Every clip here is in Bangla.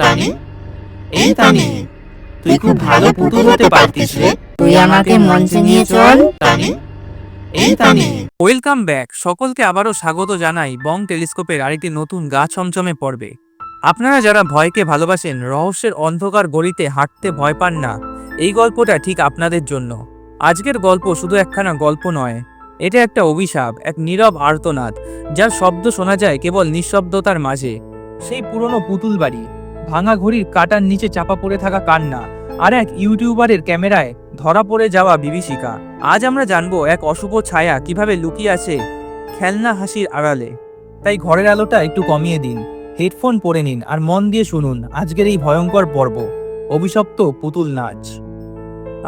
তানি? এই তানি তুই খুব ভালো পুতুল হতে পারতিস রে। তুই আমাকে মঞ্চে নিয়ে চল। তানি? এই তানি। Welcome back. সকলকে আবারও স্বাগত জানাই বং টেলিস্কোপের আরেকটি নতুন গা ছমছমে পর্বে। আপনারা যারা ভয়কে ভালোবাসেন রহস্যের অন্ধকার গলিতে হাঁটতে ভয় পান না। এই গল্পটা ঠিক আপনাদের জন্য। আজকের গল্প শুধু একখানা গল্প নয়। এটা একটা অভিশাপ এক নীরব আর্তনাদ যার শব্দ শোনা যায় কেবল নিঃশব্দতার মাঝে। সেই পুরনো পুতুল বাড়ি। ভাঙা ঘড়ির কাটার নিচে চাপা পড়ে থাকা কান্না আর এক ইউটিউবারের ক্যামেরায় ধরা পড়ে যাওয়া বিভীষিকা। আজ আমরা জানব এক অশুভ ছায়া কীভাবে লুকিয়ে আছে খেলনা হাসির আড়ালে। তাই ঘরের আলোটা একটু কমিয়ে দিন, হেডফোন পরে নিন আর মন দিয়ে শুনুন আজকের এই ভয়ঙ্কর পর্ব। অভিশপ্ত পুতুল নাচ।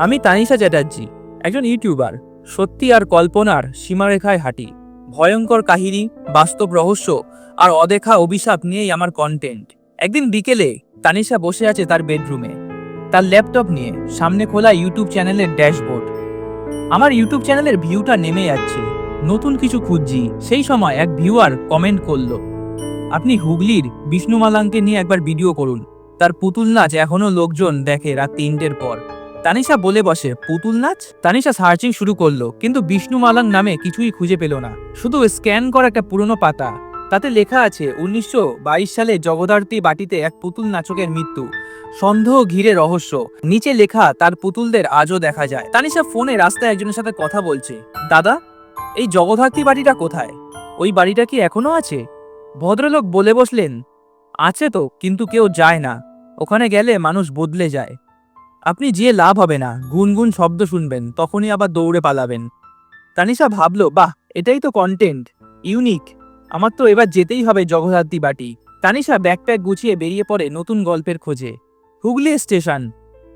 আমি তানিশা চ্যাটার্জি, একজন ইউটিউবার, সত্যি আর কল্পনার সীমারেখায় হাঁটি। ভয়ঙ্কর কাহিনী, বাস্তব রহস্য আর অদেখা অভিশাপ নিয়েই আমার কন্টেন্ট একদিন বিকেলে তানিশা বসে আছে তার বেডরুমে। তার ল্যাপটপ নিয়ে, সামনে খোলা ইউটিউব চ্যানেলের ড্যাশবোর্ড। আমার ইউটিউব চ্যানেলের ভিউটা নেমে যাচ্ছে। নতুন কিছু খুঁজছি। সেই সময় এক ভিউয়ার কমেন্ট করল, আপনি হুগলির বিষ্ণু মালাংকে নিয়ে একবার ভিডিও করুন। তার পুতুল নাচ এখনও লোকজন দেখে রাত তিনটের পর। তানিশা বলে বসে, পুতুল নাচ? তানিশা সার্চিং শুরু করল, কিন্তু বিষ্ণু মালাং নামে কিছুই খুঁজে পেল না। শুধু স্ক্যান করা একটা পুরনো পাতা। তাতে লেখা আছে, উনিশশো বাইশ সালে জগদ্ধার্তী বাটিতে এক পুতুল নাচকের মৃত্যু। সন্দেহ ঘিরে রহস্য। নিচে লেখা, তার পুতুলদের আজও দেখা যায়। তানিশা ফোনে রাস্তায় একজনের সাথে কথা বলছে। দাদা, এই জগদ্ধাত্রী বাড়িটা কোথায়? ওই বাড়িটা কি এখনও আছে? ভদ্রলোক বলে বসলেন, আছে তো, কিন্তু কেউ যায় না। ওখানে গেলে মানুষ বদলে যায়। আপনি যেয়ে লাভ হবে না। গুনগুন শব্দ শুনবেন, তখনই আবার দৌড়ে পালাবেন। তানিশা ভাবলো, বাহ, এটাই তো কন্টেন্ট ইউনিক আমার তো এবার যেতেই হবে জগদ্ধাত্রী বাটি। তানিশা ব্যাকপ্যাক গুছিয়ে বেরিয়ে পড়ে নতুন গল্পের খোঁজে। হুগলি স্টেশন।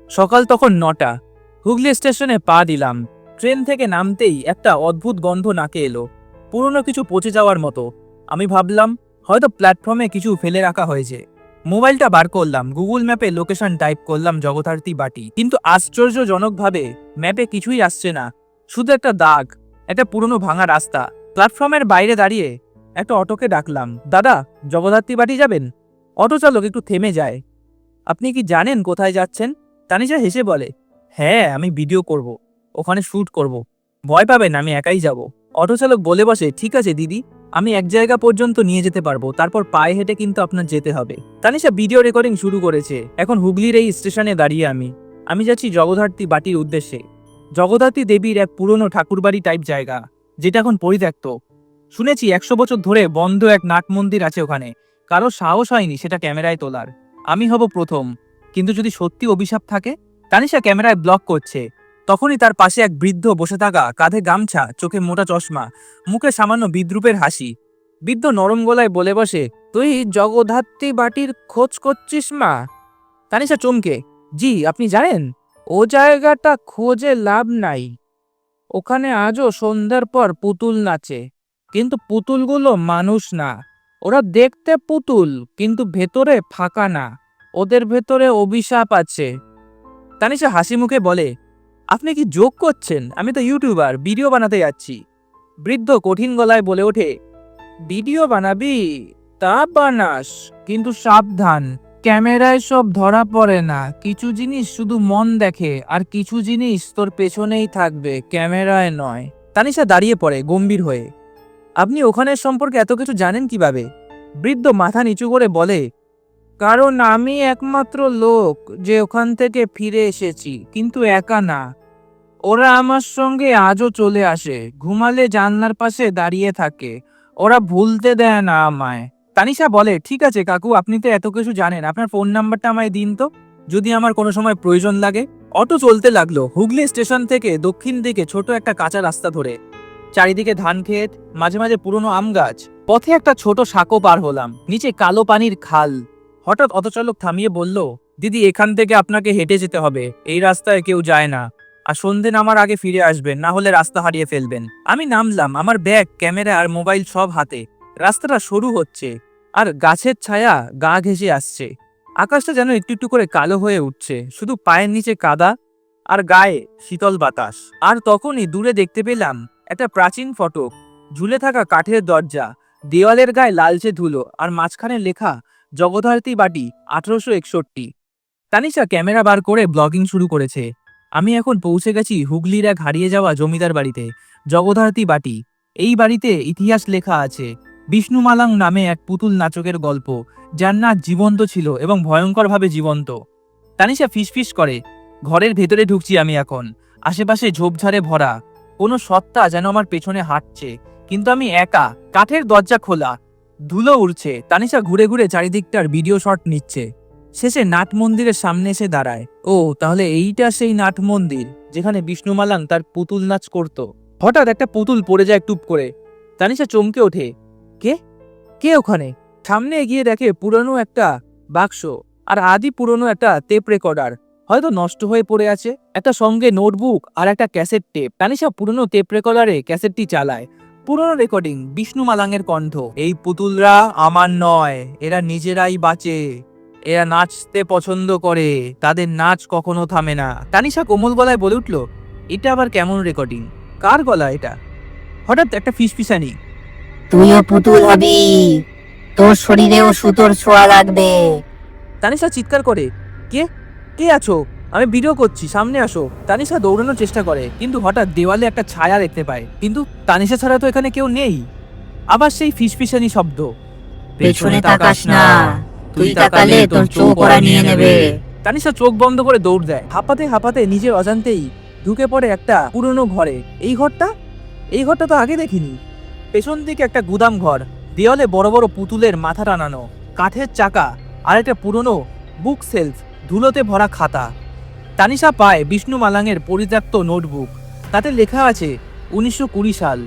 সকাল তখন নটা। হুগলি স্টেশনে পা দিলাম। ট্রেন থেকে নামতেই একটা অদ্ভুত গন্ধ নাকে এলো। পুরনো কিছু পচে যাওয়ার মতো। আমি ভাবলাম, হয়তো প্ল্যাটফর্মে কিছু ফেলে রাখা হয়েছে। মোবাইলটা বার করলাম, গুগল ম্যাপে লোকেশন টাইপ করলাম জগদ্ধার্তী বাটি। কিন্তু আশ্চর্যজনকভাবে ম্যাপে কিছুই আসছে না। শুধু একটা দাগ, একটা পুরনো ভাঙা রাস্তা। প্ল্যাটফর্মের বাইরে দাঁড়িয়ে একটা অটোকে ডাকলাম, দাদা, জগদ্ধাত্রী বাটি যাবেন? অটো চালক একটু থেমে যায়। আপনি কি জানেন কোথায় যাচ্ছেন? তানিশা হেসে বলে হ্যাঁ আমি ভিডিও করব, ওখানে শ্যুট করব। ভয় পাবেন, আমি একাই যাব। অটো চালক বলে বসে, ঠিক আছে দিদি, আমি এক জায়গা পর্যন্ত নিয়ে যেতে পারব, তারপর পায়ে হেঁটে কিন্তু আপনার যেতে হবে। তানিশা ভিডিও রেকর্ডিং শুরু করেছে, এখন হুগলির এই স্টেশনে দাঁড়িয়ে আমি। আমি যাচ্ছি জগদ্ধাত্রী বাটির উদ্দেশ্যে। জগদ্ধাত্রী দেবীর এক পুরনো ঠাকুরবাড়ি টাইপ জায়গা, যেটা এখন পরিত্যক্ত। শুনেছি একশো বছর ধরে বন্ধ এক নাট মন্দির আছে ওখানে। কারও সাহস হয়নি সেটা ক্যামেরায় তোলার। আমি হব প্রথম। কিন্তু যদি সত্যি অভিশাপ থাকে? তানিশা ক্যামেরায় ব্লক করছে। তখনই তার পাশে এক বৃদ্ধ বসে থাকা কাঁধে গামছা, চোখে মোটা চশমা, মুখে সামান্য বিদ্রুপের হাসি। বৃদ্ধ নরম গলায় বলে বসে, তুই জগদ্ধাত্রী বাটির খোঁজ করছিস মা? তানিশা চমকে, জি, আপনি জানেন? ও জায়গাটা খোঁজে লাভ নাই। ওখানে আজও সন্ধ্যার পর পুতুল নাচে। কিন্তু পুতুলগুলো মানুষ না। ওরা দেখতে পুতুল, কিন্তু ভেতরে ফাঁকা না। ওদের ভেতরে অভিশাপ আছে। তানিশা হাসি মুখে বলে, আপনি কি যোগ করছেন? আমি তো ইউটিউবার, ভিডিও বানাতে যাচ্ছি। বৃদ্ধ কঠিন গলায় বলে ওঠে, ভিডিও বানাবি? তা বানাস, কিন্তু সাবধান। ক্যামেরায় সব ধরা পড়ে না। কিছু জিনিস শুধু মন দেখে, আর কিছু জিনিস তোর পেছনেই থাকবে, ক্যামেরায় নয়। তানিশা দাঁড়িয়ে পড়ে, গম্ভীর হয়ে। আপনি ওখানের সম্পর্কে এত কিছু জানেন কীভাবে? বৃদ্ধ মাথা নিচু করে বলে, কারণ আমি একমাত্র লোক যে ওখান থেকে ফিরে এসেছি, কিন্তু একা না। ওরা আমার সঙ্গে আজও চলে আসে, ঘুমালে জানলার পাশে দাঁড়িয়ে থাকে। ওরা ভুলতে দেয় না আমায়। তানিশা বলে, ঠিক আছে কাকু, আপনি তো এত কিছু জানেন, আপনার ফোন নাম্বারটা আমায় দিন তো। যদি আমার কোনো সময় প্রয়োজন লাগে। অটো চলতে লাগল, হুগলি স্টেশন থেকে দক্ষিণ দিকে ছোট একটা কাঁচা রাস্তা ধরে। চারিদিকে ধান ক্ষেত, মাঝে মাঝে পুরনো আম গাছ। পথে একটা ছোট সাঁকো পার হলাম, নিচে কালো পানির খাল। হঠাৎ অটোচালক থামিয়ে বলল, দিদি, এখান থেকে আপনাকে হেঁটে যেতে হবে, এই রাস্তায় কেউ যায় না। আর সন্ধে নামার আগে ফিরে আসবেন, না হলে রাস্তা হারিয়ে ফেলবেন। আমি নামলাম, আমার ব্যাগ, ক্যামেরা আর মোবাইল সব হাতে। রাস্তাটা সরু হচ্ছে, আর গাছের ছায়া গা ঘেঁষে আসছে। আকাশটা যেন একটু একটু করে কালো হয়ে উঠছে, শুধু পায়ের নিচে কাদা আর গায়ে শীতল বাতাস। আর তখনই দূরে দেখতে পেলাম একটা প্রাচীন ফটক ঝুলে থাকা কাঠের দরজা, দেওয়ালের গায়ে লালচে ধুলো আর মাঝখানে লেখা জগধার্তী বাটি আঠারোশো একষট্টি। তানিশা ক্যামেরা বার করে ব্লগিং শুরু করেছে। আমি এখন পৌঁছে গেছি হুগলির এক হারিয়ে যাওয়া জমিদার বাড়িতে জগধার্তী বাটি। এই বাড়িতে ইতিহাস লেখা আছে বিষ্ণুমালাং নামে এক পুতুল নাচকের গল্প, যার নাচ জীবন্ত ছিল এবং ভয়ঙ্করভাবে জীবন্ত। তানিশা ফিসফিস করে, ঘরের ভেতরে ঢুকছি আমি এখন, আশেপাশে ঝোপঝাড়ে ভরা কোনো সত্তা যেন আমার পেছনে হাঁটছে, কিন্তু আমি একা, কাঠের দরজা খোলা, ধুলো উড়ছে, তানিশা ঘুরে ঘুরে চারিদিকটার ভিডিও শট নিচ্ছে। শেষে নাট মন্দিরের সামনে এসে দাঁড়ায়। ও, তাহলে এইটা সেই নাট মন্দির, যেখানে বিষ্ণু মালাং তার পুতুল নাচ করত। হঠাৎ একটা পুতুল পড়ে যায় টুপ করে। তানিশা চমকে ওঠে। কে? কে ওখানে? সামনে এগিয়ে দেখে পুরনো একটা বাক্স, আর আদি পুরনো একটা টেপ রেকর্ডার হয়তো নষ্ট হয়ে পড়ে আছে। একটা সঙ্গে নোটবুক আর একটা ক্যাসেট টেপ। তানিশা পুরনো টেপ রেকর্ডারে ক্যাসেটটি চালায়। পুরনো রেকর্ডিং বিষ্ণু মালাংয়ের কণ্ঠ। এই পুতুলরা আমার নয় এরা নিজেরাই বাঁচে। এরা নাচতে পছন্দ করে তাদের নাচ কখনো থামে না। তানিশা কোমল গলায় বলে উঠল এটা আবার কেমন রেকর্ডিং? কার গলা এটা? হঠাৎ একটা ফিসফিসানি তুইও পুতুল হবি। তোর শরীরেও সুতোর ছোঁয়া লাগবে। তানিশা চিৎকার করে কে? কে আছো? আমি ভিডিও করছি সামনে আসো। তানিশা দৌড়ানোর চেষ্টা করে কিন্তু হঠাৎ দেওয়ালে একটা ছায়া দেখতে পায়। কিন্তু তানিশা ছাড়া তো এখানে কেউ নেই। আবার সেই ফিসফিসানি শব্দ। পেছনে তাকাস না। তুই তাকালে তোর চোখ ওরা নিয়ে নেবে। তানিশা চোখ বন্ধ করে দৌড় দেয়। হাঁপাতে হাঁপাতে নিজের অজান্তেই ঢুকে পড়ে একটা পুরনো ঘরে। এই ঘরটা? এই ঘরটা তো আগে দেখিনি। পেছন দিকে একটা গুদাম ঘর। দেওয়ালে বড় বড় পুতুলের মাথা টানানো। কাঠের চাকা। আর একটা পুরনো বুক সেলফ ধুলোতে ভরা খাতা। তানিশা পায় বিষ্ণু মালাংয়ের পরিত্যক্ত নোটবুক। তাতে লেখা আছে, উনিশশো কুড়ি সাল।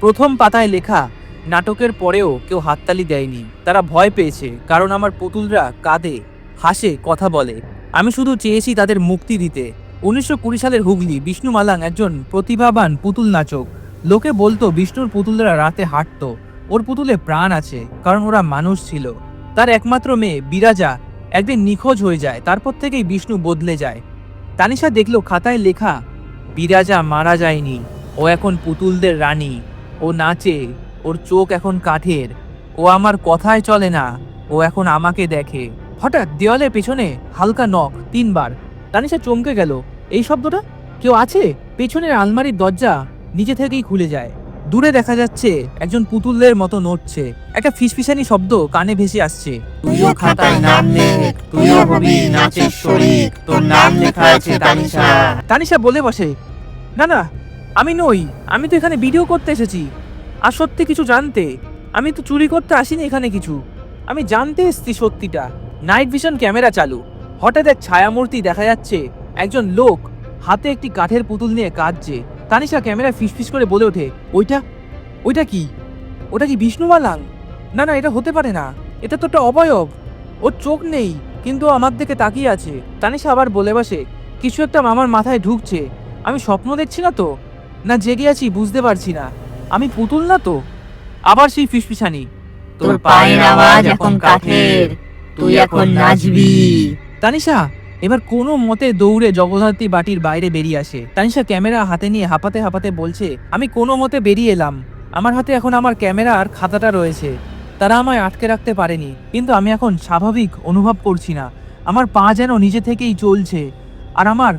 প্রথম পাতায় লেখা, নাটকের পরেও কেউ হাততালি দেয়নি। তারা ভয় পেয়েছে, কারণ আমার পুতুলরা কাঁদে, হাসে, কথা বলে। আমি শুধু চেয়েছি তাদের মুক্তি দিতে। উনিশশো কুড়ি সালের হুগলি, বিষ্ণু মালাং একজন প্রতিভাবান পুতুল নাচক। লোকে বলতো, বিষ্ণুর পুতুলরা রাতে হাঁটতো। ওর পুতুলে প্রাণ আছে, কারণ ওরা মানুষ ছিল। তার একমাত্র মেয়ে, বিরাজা একদিন নিখোঁজ হয়ে যায়, তারপর থেকেই বিষ্ণু বদলে যায়। তানিশা দেখল খাতায় লেখা, বিরাজা মারা যায়নি, ও এখন পুতুলদের রানী, ও নাচে, ওর চোখ এখন কাঠের, ও আমার কথায় চলে না, ও এখন আমাকে দেখে। হঠাৎ দেওয়ালের পেছনে হালকা নখ, তিনবার। তানিশা চমকে গেল, এই শব্দটা? কেউ আছে? পেছনের আলমারির দরজা নিজে থেকেই খুলে যায়। দূরে দেখা যাচ্ছে একজন পুতুলদের মতো নড়ছে। একটা ফিসফিসানি শব্দ কানে ভেসে আসছে। তুইও খাতায় নাম লেখ তুইও হবি নাচের শরিক তোর নাম লেখা আছে তানিশা। তানিশা বলে বসে না না আমি নই আমি তো এখানে ভিডিও করতে এসেছি। আর সত্যি কিছু জানতে আমি তো চুরি করতে আসিনি এখানে কিছু। আমি জানতে এসেছি সত্যিটা। নাইট ভিশন ক্যামেরা চালু। হঠাৎ এক ছায়ামূর্তি দেখা যাচ্ছে একজন লোক হাতে একটি কাঠের পুতুল নিয়ে কাঁদছে। তানিশা ক্যামেরা ফিসফিস করে বলে ওঠে ওইটা? ওইটা কি? ওটা কি বিষ্ণু মালাং না না এটা হতে পারে না। এটা তো একটা অবয়ব। ওর চোখ নেই কিন্তু আমার দিকে তাকিয়ে আছে। তানিশা আবার বলে বসে কিছু একটা আমার মাথায় ঢুকছে। আমি স্বপ্ন দেখছি না তো? না জেগে আছি বুঝতে পারছি না। আমি পুতুল না তো? আবার সেই ফিসফিসানি তোর পায়ের আওয়াজ এখন কাঠের তুই এখন নাচবি। তানিশা এবার কোনো মতে দৌড়ে জগদ্ধাত্রী বাটির বাইরে বেরিয়ে আসে। তানিশা ক্যামেরা হাতে নিয়ে হাঁপাতে হাঁপাতে বলছে, আমি কোনো মতে বেরিয়ে এলাম। আমার হাতে এখন আমার ক্যামেরা আর খাতাটা রয়েছে। তারা আমায় আটকে রাখতে পারেনি, কিন্তু আমি এখন স্বাভাবিক অনুভব করছি না। আমার পা যেন নিজে থেকেই চলছে, আর আমার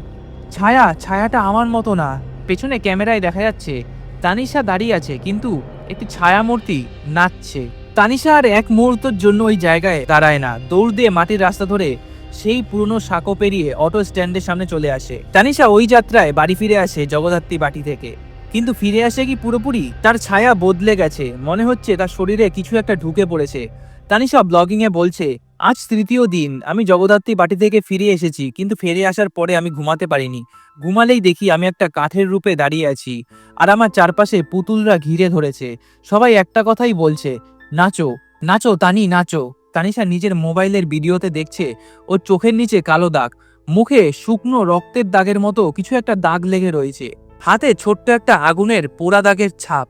ছায়া, ছায়াটা আমার মতো না। পেছনে ক্যামেরায় দেখা যাচ্ছে, তানিশা দাঁড়িয়ে আছে, কিন্তু একটি ছায়ামূর্তি নাচছে। তানিশা আর এক মুহূর্তের জন্য ওই জায়গায় দাঁড়ায় না। দৌড় দিয়ে মাটির রাস্তা ধরে সেই পুরনো সাঁকো পেরিয়ে অটো স্ট্যান্ডের সামনে চলে আসে। তানিশা ওই যাত্রায় বাড়ি ফিরে আসে জগদ্ধাত্রী বাটি থেকে। কিন্তু ফিরে আসে কি পুরোপুরি? তার ছায়া বদলে গেছে। মনে হচ্ছে তার শরীরে কিছু একটা ঢুকে পড়েছে। তানিশা ব্লগিং এ বলছে, আজ তৃতীয় দিন, আমি জগদ্ধাত্রী বাটি থেকে ফিরে এসেছি, কিন্তু ফিরে আসার পরে আমি ঘুমাতে পারিনি। ঘুমালেই দেখি আমি একটা কাঠের রূপে দাঁড়িয়ে আছি, আর আমার চারপাশে পুতুলরা ঘিরে ধরেছে। সবাই একটা কথাই বলছে, নাচো নাচো তানি, নাচো। তানিশা নিজের মোবাইলের ভিডিওতে দেখছে ওর চোখের নিচে কালো দাগ, মুখে শুকনো রক্তের দাগের মতো কিছু একটা দাগ লেগে রয়েছে। হাতে ছোট্ট একটা আগুনের পোড়া দাগের ছাপ।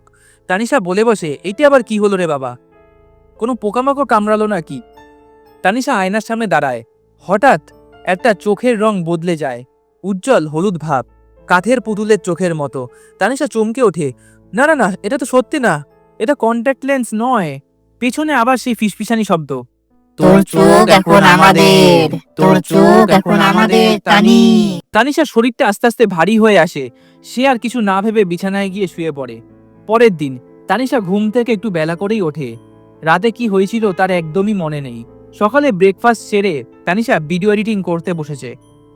তানিশা বলে বসে এটি আবার কি হলো রে বাবা? কোনো পোকামাকড় কামড়ালো নাকি? তানিশা আয়নার সামনে দাঁড়ায়। হঠাৎ একটা চোখের রং বদলে যায়, উজ্জ্বল হলুদ ভাব, কাঠের পুতুলের চোখের মতো। তানিশা চমকে ওঠে, না না না, এটা তো সত্যি না, এটা কন্ট্যাক্ট লেন্স নয়। পেছনে আবার সেই ফিসফিসানি শব্দ। তোর চোখ এখন আমাদের তোর চোখ এখন আমাদের টানি তানিশার শরীরটা আস্তে আস্তে ভারী হয়ে আসে। সে আর কিছু না ভেবে বিছানায় গিয়ে শুয়ে পড়ে। পরের দিন তানিশা ঘুম থেকে একটু বেলা করেই ওঠে। রাতে কি হয়েছিল তার একদমই মনে নেই। সকালে ব্রেকফাস্ট সেরে তানিশা ভিডিও এডিটিং করতে বসেছে।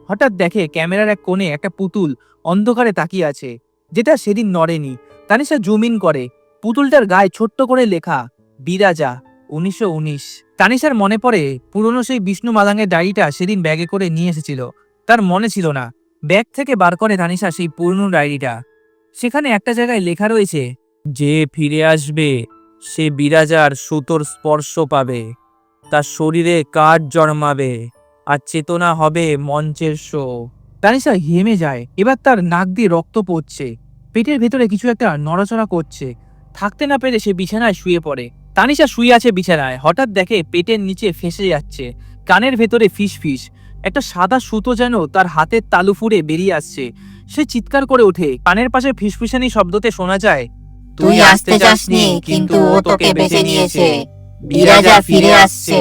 হঠাৎ দেখে ক্যামেরার এক কোণে একটা পুতুল অন্ধকারে তাকিয়ে আছে যেটা সেদিন নড়েনি। তানিশা জুম ইন করে। পুতুলটার গায়ে ছোট্ট করে লেখা বিরাজা, উনিশশো উনিশ। তানিশার মনে পড়ে, পুরনো সেই বিষ্ণু মালাঙ্গের ডায়েরিটা সেদিন ব্যাগে করে নিয়ে এসেছিল। তার মনে ছিল না। ব্যাগ থেকে বার করে তানিশা সেই পুরনো ডায়েরিটা। সেখানে একটা জায়গায় লেখা রয়েছে, যে ফিরে আসবে, সে বিরাজার সুতোর স্পর্শ পাবে। তার শরীরে কাঠ জন্মাবে আর চেতনা হবে মঞ্চের শো। তানিশা হেমে যায়। এবার তার নাক দিয়ে রক্ত পড়ছে। পেটের ভেতরে কিছু একটা নড়াচড়া করছে। থাকতে না পেরে সে বিছানায় শুয়ে পড়ে। তানিশা শুয়ে আছে বিছানায়। হঠাৎ দেখে পেটের নিচে ফেসে যাচ্ছে। কানের ভেতরে ফিস ফিস। একটা সাদা সুতো যেন তার হাতের তালু ফুড়ে বেরিয়ে আসছে। সে চিৎকার করে ওঠে। কানের পাশে ফিসফিসানি শব্দতে শোনা যায়, তুই আসতে চাসনি কিন্তু ও তোকে বেঁচে নিয়েছে। বিরাজা ফিরে আসছে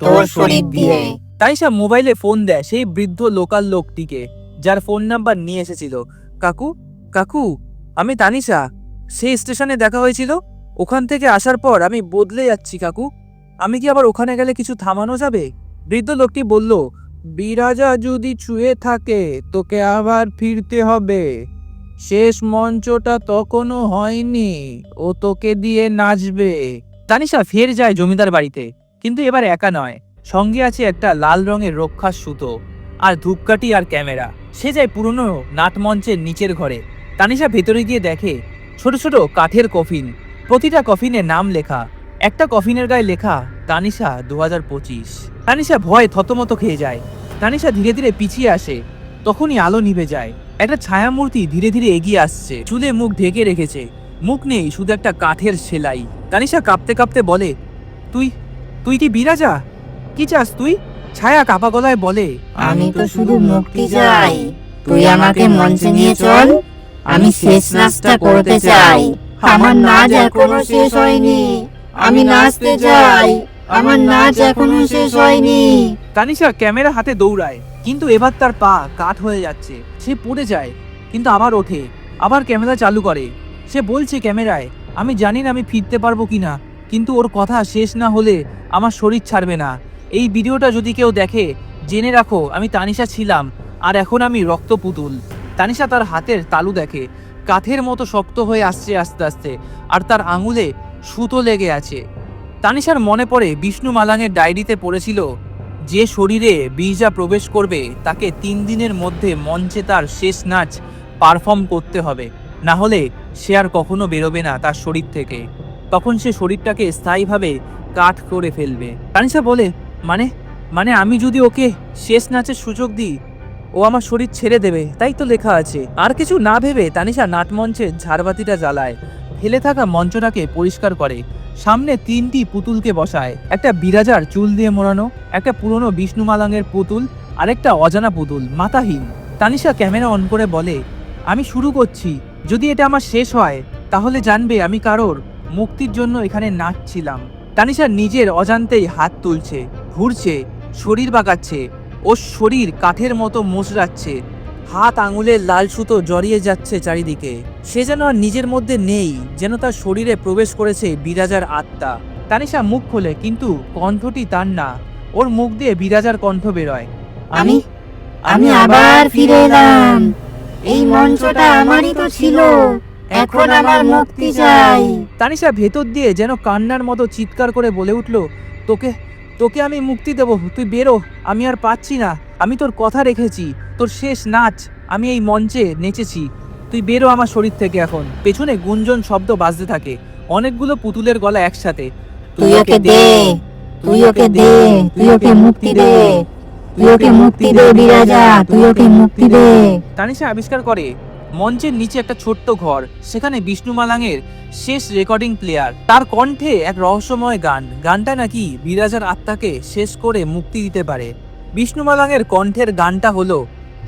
তোর শরীর দিয়ে। তাইশা মোবাইলে ফোন দেয় সেই বৃদ্ধ লোকাল লোকটিকে, যার ফোন নাম্বার নিয়ে এসেছিল। কাকু কাকু, আমি তানিশা। সেই স্টেশনে দেখা হয়েছিল? ওখান থেকে আসার পর আমি বদলে যাচ্ছি, কাকু। আমি কি আবার ওখানে গেলে কিছু থামানো যাবে? বৃদ্ধ লোকটি বলল, বিরাজা যদি ছুঁয়ে থাকে, তোকে আবার ফিরতে হবে। শেষ মঞ্চটা তখনও হয়নি, ও তোকে দিয়ে নাচবে। তানিশা ফের যায় জমিদার বাড়িতে, কিন্তু এবার একা নয়। সঙ্গে আছে একটা লাল রঙের রক্ষার সুতো, আর ধূপকাঠি আর ক্যামেরা। সে যায় পুরনো নাটমঞ্চের নিচের ঘরে। তানিশা ভেতরে গিয়ে দেখে, ছোট ছোট কাঠের কফিন। প্রতিটা কফিনে নাম লেখা। একটা কফিনের গায়ে লেখা, তানিশা দু হাজার পঁচিশ। তানিশা ভয় থতমত খেয়ে যায়। তানিশা ধীরে ধীরে পিছিয়ে আসে। তখনই আলো নিভে যায়। একটা ছায়ামূর্তি ধীরে ধীরে এগিয়ে আসছে। চুলে মুখ ঢেকে রেখেছে। মুখ নেই, শুধু একটা কাঠের সেলাই। তানিশা কাঁপতে কাঁপতে বলে, তুই তুই কি বিরাজা? কি চাস তুই? ছায়া কাপা গলায় বলে, আমি তো শুধু মুক্তি চাই। তুই আমাকে মঞ্চে নিয়ে চল। আমি শেষ নাচটা করতে চাই। আমার নাচ এখনও শেষ হয়নি। আমি নাচতে চাই আমার নাচ এখনও শেষ হয়নি। তানিশা ক্যামেরা হাতে দৌড়ায়। কিন্তু এবার তার পা কাঠ হয়ে যাচ্ছে। সে পড়ে যায় কিন্তু আবার ওঠে। আবার ক্যামেরা চালু করে। সে বলছে ক্যামেরায় আমি জানি না আমি ফিরতে পারব কিনা কিন্তু ওর কথা শেষ না হলে আমার শরীর ছাড়বে না। এই ভিডিওটা যদি কেউ দেখে জেনে রাখো আমি তানিশা ছিলাম। আর এখন আমি রক্ত পুতুল তানিশা তার হাতের তালু দেখে। কাঠের মতো শক্ত হয়ে আসছে আস্তে আস্তে, আর তার আঙুলে সুতো লেগে আছে। তানিশার মনে পড়ে, বিষ্ণু মালাঙের ডায়েরিতে পড়েছিল, যে শরীরে বীজা প্রবেশ করবে, তাকে তিন দিনের মধ্যে মঞ্চে তার শেষ নাচ পারফর্ম করতে হবে। না হলে সে আর কখনো বেরোবে না তার শরীর থেকে। তখন সে শরীরটাকে স্থায়ীভাবে কাঠ করে ফেলবে। তানিশা বলে মানে মানে আমি যদি ওকে শেষ নাচের সুযোগ দিই ও আমার শরীর ছেড়ে দেবে, তাই তো লেখা আছে। আর কিছু না ভেবে তানিশা নাটমঞ্চে ঝাড়বাতিটা জ্বালায়। ফেলে থাকা মঞ্চটাকে পরিষ্কার করে। সামনে তিনটি পুতুলকে বসায়। একটা বিরাজার চুল দিয়ে মোড়ানো, একটা পুরনো বিষ্ণু মালাঙ্গের পুতুল, আরেকটা অজানা পুতুল, মাতাহীন। তানিশা ক্যামেরা অন করে বলে, আমি শুরু করছি। যদি এটা আমার শেষ হয়, তাহলে জানবে আমি কারোর। মুক্তির জন্য এখানে নাচছিলাম। তানিশা নিজের অজান্তেই হাত তুলছে, ঘুরছে, শরীর বাঁকাচ্ছে। ওর শরীর কাঠের মতো মোচড়াচ্ছে। হাত আঙুলের লাল সুতো জড়িয়ে যাচ্ছে চারিদিকে। সে যেন আর নিজের মধ্যে নেই যেন তার শরীরে প্রবেশ করেছে বিরাজার আত্মা। তানিশা মুখ খোলে কিন্তু কণ্ঠটি তার না। ওর মুখ দিয়ে বিরাজার কণ্ঠ বেরোয়। আমি? আমি আবার ফিরে এলাম। এই মঞ্চটা আমারই তো ছিল। এখন আমার মুক্তি চাই। তানিশা ভেতর দিয়ে যেন কান্নার মতো চিৎকার করে বলে উঠল তোকে তোকে আমি মুক্তি দেব তুই বেরো আমি আর পাচ্ছি না। আমি তোর কথা রেখেছি তোর শেষ নাচ আমি এই মঞ্চে নেচেছি। তুই বেরো আমার শরীর থেকে এখন। পেছনে গুঞ্জন শব্দ বাজতে থাকে অনেকগুলো পুতুলের গলা একসাথে। তুই ওকে দে তুই ওকে দে তুই ওকে মুক্তি দে। তুই ওকে মুক্তি দে বিরাজা তুই ওকে মুক্তি দে। তানিশা আবিষ্কার করে মঞ্চের নিচে একটা ছোট্ট ঘর সেখানে বিষ্ণু মালাঙের শেষ রেকর্ডিং প্লেয়ার। তার কণ্ঠে এক রহস্যময় গান। গানটা নাকি বিরাজার আত্মাকে শেষ করে মুক্তি দিতে পারে। বিষ্ণু মালাঙের কণ্ঠের গানটা হলো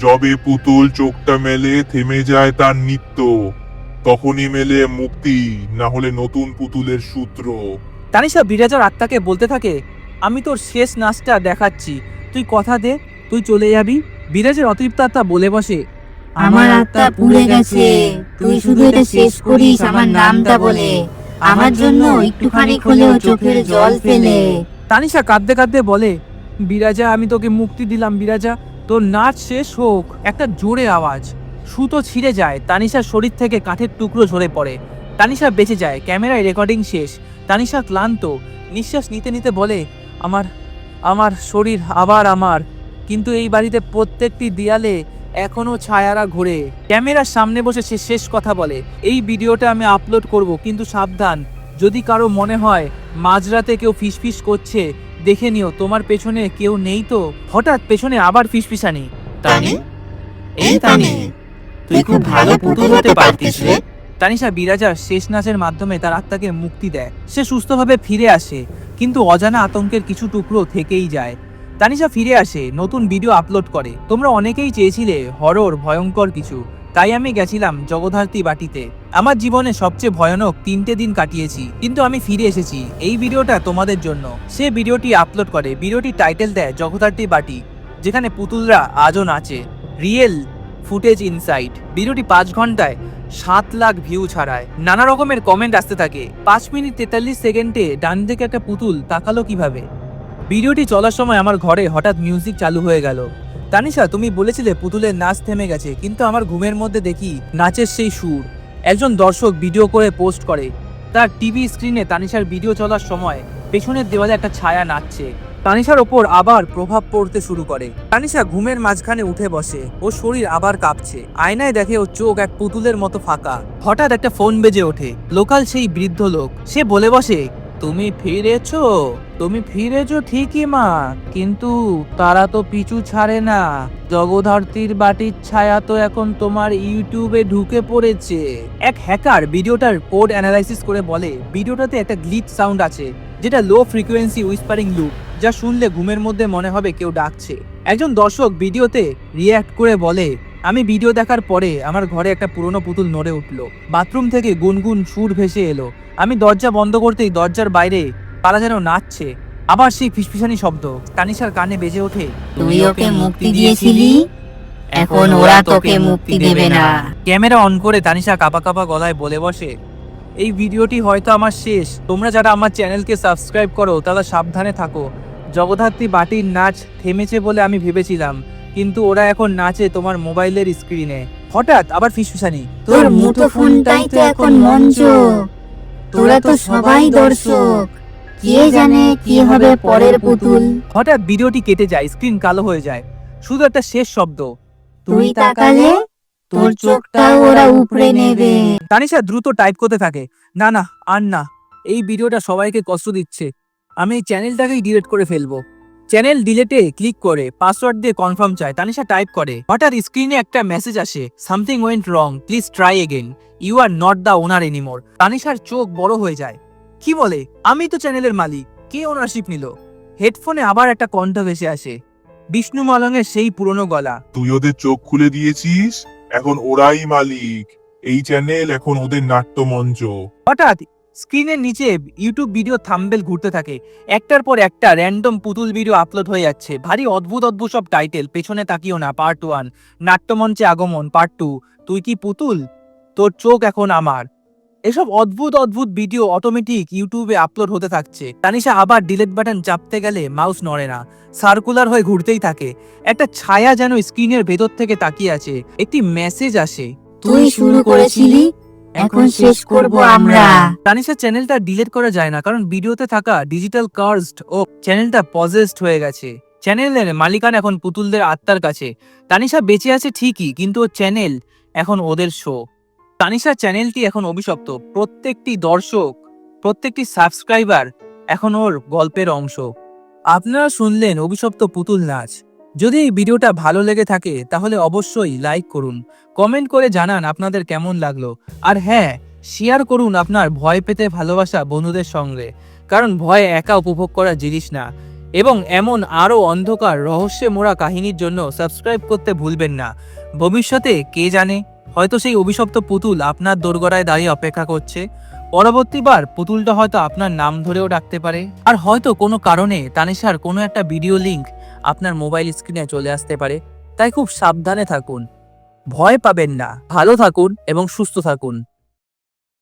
যবে পুতুল চোখটা মেলে থেমে যায় তার নিত্য তখনই মেলে মুক্তি না হলে নতুন পুতুলের সূত্র। তানিশা বিরাজার আত্মাকে বলতে থাকে আমি তোর শেষ নাচটা দেখাচ্ছি। তুই কথা দে তুই চলে যাবি। বিরাজের অতৃপ্ত আত্মা বলে বসে আমার আত্মা পুড়ে গেছে। তুই শুধু এটা শেষ করিস আমার নামটা বলে। আমার জন্য একটুখানি হলেও চোখের জল ফেলে। তানিশা কাঁদতে কাঁদতে বলে, বিরাজা, আমি তোকে মুক্তি দিলাম, বিরাজা। তোর নাচ শেষ হোক। একটা জোরে আওয়াজ। সুতো ছিঁড়ে যায়। তানিশার শরীর থেকে কাঠের টুকরো ঝরে পড়ে। তানিশা বেঁচে যায়। ক্যামেরায় রেকর্ডিং শেষ। তানিশা ক্লান্ত। নিঃশ্বাস নিতে নিতে বলে, আমার আমার শরীর আবার আমার। কিন্তু এই বাড়িতে প্রত্যেকটি দেয়ালে এখনও ছায়ারা ঘোরে। ক্যামেরার সামনে বসে সে শেষ কথা বলে, এই ভিডিওটা আমি আপলোড করব, কিন্তু সাবধান। যদি কারও মনে হয় মাঝরাতে কেউ ফিসফিস করছে, দেখে নিও, তোমার পেছনে কেউ নেই তো? হঠাৎ পেছনে আবার ফিসফিসানি। তানি? এই তানি, তুই খুব ভালো পুতুল হতে পারতিস রে। তানিশা বিরাজার শেষ নাচের মাধ্যমে তার আত্মাকে মুক্তি দেয়। সে সুস্থভাবে ফিরে আসে, কিন্তু অজানা আতঙ্কের কিছু টুকরো থেকেই যায়। তানিশা ফিরে আসে, নতুন ভিডিও আপলোড করে। তোমরা অনেকেই চেয়েছিলে হরর ভয়ঙ্কর কিছু। তাই আমি গেছিলাম জগধার্তী বাটিতে। আমার জীবনে সবচেয়ে ভয়ানক তিনটে দিন কাটিয়েছি, কিন্তু আমি ফিরে এসেছি এই ভিডিওটা তোমাদের জন্য। সে ভিডিওটি আপলোড করে ভিডিওটি টাইটেল দেয় জগধার্তী বাটি, যেখানে পুতুলরা আজও নাচে। রিয়েল ফুটেজ ইনসাইট ভিডিওটি পাঁচ ঘন্টায় সাত লাখ ভিউ ছাড়ায়। নানা রকমের কমেন্ট আসতে থাকে। পাঁচ মিনিট তেতাল্লিশ সেকেন্ডে ডান দিকে একটা পুতুল তাকালো কীভাবে? ভিডিওটি চলার সময় আমার ঘরে হঠাৎ মিউজিক চালু হয়ে গেল। তানিশা, তুমি বলেছিলে পুতুলের নাচ থেমে গেছে, কিন্তু আমার ঘুমের মধ্যে দেখি নাচের সেই সুর। একজন দর্শক ভিডিও করে পোস্ট করে। তার টিভি স্ক্রিনে তানিশার ভিডিও চলার সময় পেছনের দেওয়ালে একটা ছায়া নাচছে। তানিশার ওপর আবার প্রভাব পড়তে শুরু করে। তানিশা ঘুমের মাঝখানে উঠে বসে। ও শরীর আবার কাঁপছে। আয়নায় দেখে ও চোখ এক পুতুলের মতো ফাঁকা। হঠাৎ একটা ফোন বেজে ওঠে। লোকাল সেই বৃদ্ধ লোক। সে বলে বসে তুমি ফিরেছো? তুমি ফিরেছো ঠিকই মা, কিন্তু তারা তো পিছু ছাড়ে না। জগধার্তীর বাটির ছায়া তো এখন তোমার ইউটিউবে ঢুকে পড়েছে। এক হ্যাকার ভিডিওটার কোড অ্যানালাইসিস করে বলে, ভিডিওটাতে একটা গ্লিচ সাউন্ড আছে, যেটা লো ফ্রিকোয়েন্সি উইসপারিং লুপ, যা শুনলে ঘুমের মধ্যে মনে হবে কেউ ডাকছে। একজন দর্শক ভিডিওতে রিয়্যাক্ট করে বলে আমি ভিডিও দেখার পরে আমার ঘরে একটা পুরনো পুতুল নড়ে উঠল। বাথরুম থেকে গুনগুন সুর ভেসে এলো। আমি দরজা বন্ধ করতেই দরজার বাইরে তারা যেন নাচছে। আবার সেই ফিসফিসানি শব্দ। তানিশার কানে বেজে ওঠে, তুই ওকে মুক্তি দিয়েছিলি? এখন ওরা তোকে মুক্তি দেবে না। ক্যামেরা অন করে তানিশা কাপা কাপা গলায় বলে বসে, এই ভিডিওটি হয়তো আমার শেষ। তোমরা যারা আমার চ্যানেলকে সাবস্ক্রাইব করো, তারা সাবধানে থাকো। জগদ্ধাত্রী বাটির নাচ থেমেছে বলে আমি ভেবেছিলাম। কিন্তু ওরা এখন নাচে তোমার মোবাইলের স্ক্রিনে। হঠাৎ আবার ফিসফিসানি। তোর মুঠো ফোনটাই তো এখন মঞ্চ। তোরা তো সবাই দর্শক। কে জানে কি হবে পরের পুতুল। হঠাৎ ভিডিওটি কেটে যায় স্ক্রিন কালো হয়ে যায়। শুধু একটা শেষ শব্দ। তুই তাকালে তোর চোখটা ওরা উপড়ে নেবে। তানিশা দ্রুত টাইপ করতে থাকে না না আর না। এই ভিডিওটা সবাইকে কষ্ট দিচ্ছে। আমি এই চ্যানেলটাকেই ডিলিট করে ফেলব। চ্যানেল ডিলেটে ক্লিক করে পাসওয়ার্ড দিয়ে কনফার্ম চায়। তানিশা টাইপ করে হঠাৎ স্ক্রিনে একটা মেসেজ আসে something went wrong please try again you are not the owner anymore তানিশার চোখ বড় হয়ে যায়। কি বলে? আমি তো চ্যানেলের মালিক কে ওনারশিপ নিল? হেডফোনে আবার একটা কণ্ঠ ভেসে আসে বিষ্ণু মলঙের সেই পুরনো গলা। তুই ওদের চোখ খুলে দিয়েছিস? এখন ওরাই মালিক। এই চ্যানেল এখন ওদের নাট্যমঞ্চ। হঠাৎ স্ক্রিনের নিচে ইউটিউব ভিডিও থাম্বেল ঘুরতে থাকে। একটার পর একটা র্যান্ডম পুতুল ভিডিও আপলোড হয়ে যাচ্ছে। ভারী অদ্ভুত অদ্ভুত সব টাইটেল পেছনে তাকিও না পার্ট ওয়ান নাট্যমঞ্চে আগমন পার্ট টু তুই কি পুতুল? তোর চোখ এখন আমার। এসব অদ্ভুত অদ্ভুত ভিডিও অটোমেটিক ইউটিউবে আপলোড হতে থাকছে। তানিশা আবার ডিলেট বাটন চাপতে গেলে মাউস নড়ে না। সার্কুলার হয়ে ঘুরতেই থাকে। একটা ছায়া যেন স্ক্রিনের ভেতর থেকে তাকিয়ে আছে। একটি মেসেজ আসে। তুই শুরু করেছিলি? এখন শেষ করব আমরা। তানিশা চ্যানেলটা ডিলিট করা যায় না কারণ ভিডিওতে থাকা ডিজিটাল কার্সড ও চ্যানেলটা পজেসড হয়ে গেছে। চ্যানেলের মালিকানা এখন পুতুলদের আত্মার কাছে। তানিশা বেঁচে আছে ঠিকই কিন্তু ওর চ্যানেল এখন ওদের শো তানিশা চ্যানেলটি এখন অভিশপ্ত। প্রত্যেকটি দর্শক প্রত্যেকটি সাবস্ক্রাইবার এখন ওর গল্পের অংশ। আপনারা শুনলেন অভিশপ্ত পুতুল নাচ। যদি এই ভিডিওটা ভালো লেগে থাকে, তাহলে অবশ্যই লাইক করুন। কমেন্ট করে জানান আপনাদের কেমন লাগল। আর হ্যাঁ শেয়ার করুন আপনার ভয় পেতে ভালোবাসা বন্ধুদের সঙ্গে। কারণ ভয় একা উপভোগ করা জিনিস না। এবং এমন আরও অন্ধকার রহস্যে মোড়া কাহিনীর জন্য সাবস্ক্রাইব করতে ভুলবেন না। ভবিষ্যতে কে জানে? হয়তো সেই অভিশপ্ত পুতুল আপনার দোরগড়ায় দাঁড়িয়ে অপেক্ষা করছে। পরবর্তীবার পুতুলটা হয়তো আপনার নাম ধরেও ডাকতে পারে। আর হয়তো কোনো কারণে তানিশার কোনো একটা ভিডিও লিংক আপনার মোবাইল স্ক্রিনে চলে আসতে পারে। তাই খুব সাবধানে থাকুন। ভয় পাবেন না। ভালো থাকুন এবং সুস্থ থাকুন।